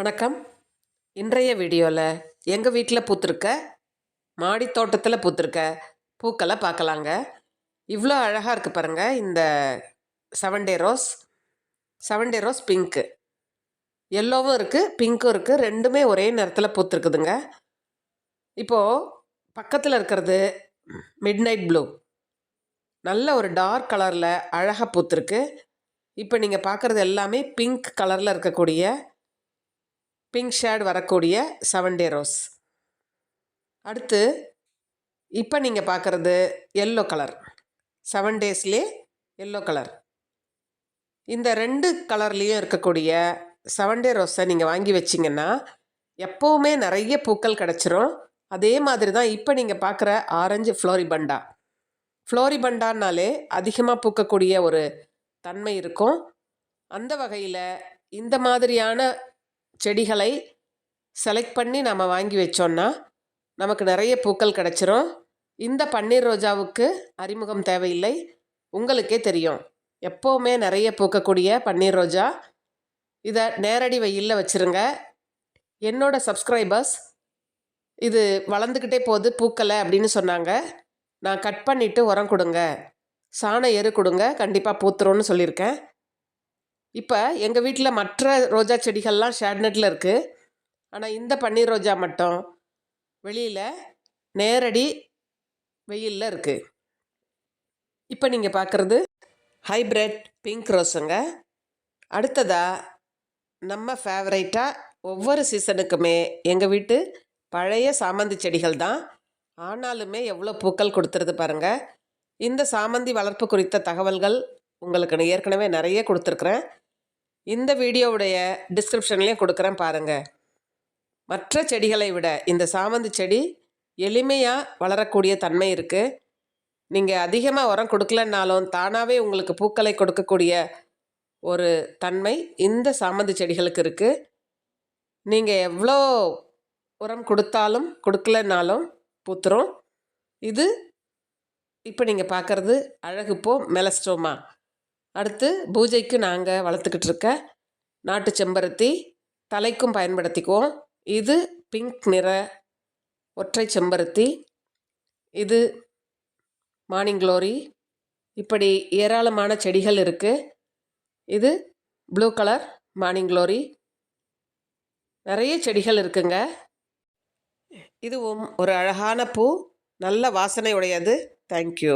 வணக்கம். இன்றைய வீடியோவில் எங்கள் வீட்டில் பூத்திருக்க மாடி தோட்டத்தில் பூத்திருக்க பூக்களை பார்க்கலாங்க. இவ்வளோ அழகாக இருக்குது பாருங்கள் இந்த seven day rose seven day rose pink எல்லோவும் இருக்குது பிங்க்கும் இருக்குது ரெண்டுமே ஒரே நேரத்தில் பூத்துருக்குதுங்க. இப்போது பக்கத்தில் இருக்கிறது மிட் நைட் ப்ளூ நல்ல ஒரு டார்க் கலரில் அழகாக பூத்துருக்கு. இப்போ நீங்கள் பார்க்குறது எல்லாமே பிங்க் கலரில் இருக்கக்கூடிய பிங்க் ஷேட் வரக்கூடிய செவன் டே ரோஸ். அடுத்து இப்போ நீங்கள் பார்க்குறது எல்லோ கலர் செவன் டேஸ்லே எல்லோ கலர் இந்த ரெண்டு கலர்லேயும் இருக்கக்கூடிய செவன் டே ரோஸை நீங்கள் வாங்கி வச்சிங்கன்னா எப்போவுமே நிறைய பூக்கள் கிடச்சிரும். அதே மாதிரி தான் இப்போ நீங்கள் பார்க்குற ஆரஞ்சு ஃப்ளோரிபண்டா ஃப்ளோரிபண்டான்னாலே அதிகமாக பூக்கக்கூடிய ஒரு தன்மை இருக்கும். அந்த வகையில் இந்த மாதிரியான செடிகளை செலக்ட் பண்ணி நம்ம வாங்கி வச்சோன்னா நமக்கு நிறைய பூக்கள் கிடச்சிரும். இந்த பன்னீர் ரோஜாவுக்கு அறிமுகம் தேவையில்லை. உங்களுக்கே தெரியும். எப்போவுமே நிறைய பூக்கக்கூடிய பன்னீர் ரோஜா. இதை நேரடி வெயிலில் வச்சுருங்க. என்னோடய சப்ஸ்கிரைபர்ஸ் இது வளர்ந்துக்கிட்டே போகுது பூக்கலை அப்படின்னு சொன்னாங்க. நான் கட் பண்ணிவிட்டு உரம் கொடுங்க. சாண எரு கொடுங்க. கண்டிப்பாக பூத்துரும்னு சொல்லியிருக்கேன். இப்போ எங்கள் வீட்டில் மற்ற ரோஜா செடிகள்லாம் ஷேட்நெட்டில் இருக்குது ஆனால் இந்த பன்னீர் ரோஜா மட்டும் வெளியில் நேரடி வெயிலில் இருக்குது இப்போ நீங்கள் பார்க்குறது ஹைப்ரிட் பிங்க் ரோஸுங்க. அடுத்ததாக நம்ம ஃபேவரைட்டாக ஒவ்வொரு சீசனுக்குமே எங்கள் வீட்டு பழைய சாமந்தி செடிகள் தான். ஆனாலுமே எவ்வளோ பூக்கள் கொடுத்துருது பாருங்கள் இந்த சாமந்தி வளர்ப்பு குறித்த தகவல்கள் உங்களுக்கு நான் ஏற்கனவே நிறைய கொடுத்துருக்குறேன். இந்த வீடியோவுடைய டிஸ்கிரிப்ஷன்லேயும் கொடுக்குறேன் பாருங்கள் மற்ற செடிகளை விட இந்த சாமந்தி செடி எளிமையாக வளரக்கூடிய தன்மை இருக்குது நீங்கள் அதிகமாக உரம் கொடுக்கலன்னாலும் தானாகவே உங்களுக்கு பூக்களை கொடுக்கக்கூடிய ஒரு தன்மை இந்த சாமந்தி செடிகளுக்கு இருக்குது நீங்கள் எவ்வளோ உரம் கொடுத்தாலும் கொடுக்கலனாலும் பூத்துரும். இது இப்போ நீங்கள் பார்க்குறது அழகுப்போ மெலஸ்டோமா. அடுத்து பூஜைக்கு நாங்கள் வளர்த்துக்கிட்டு இருக்க நாட்டு செம்பருத்தி தலைக்கும் பயன்படுத்திக்குவோம். இது பிங்க் நிற ஒற்றை செம்பருத்தி. இது மார்னிங் க்ளோரி. இப்படி ஏராளமான செடிகள் இருக்குது இது ப்ளூ கலர் மார்னிங் க்ளோரி. நிறைய செடிகள் இருக்குங்க. இதுவும் ஒரு அழகான பூ. நல்ல வாசனை உடையது தேங்க்யூ.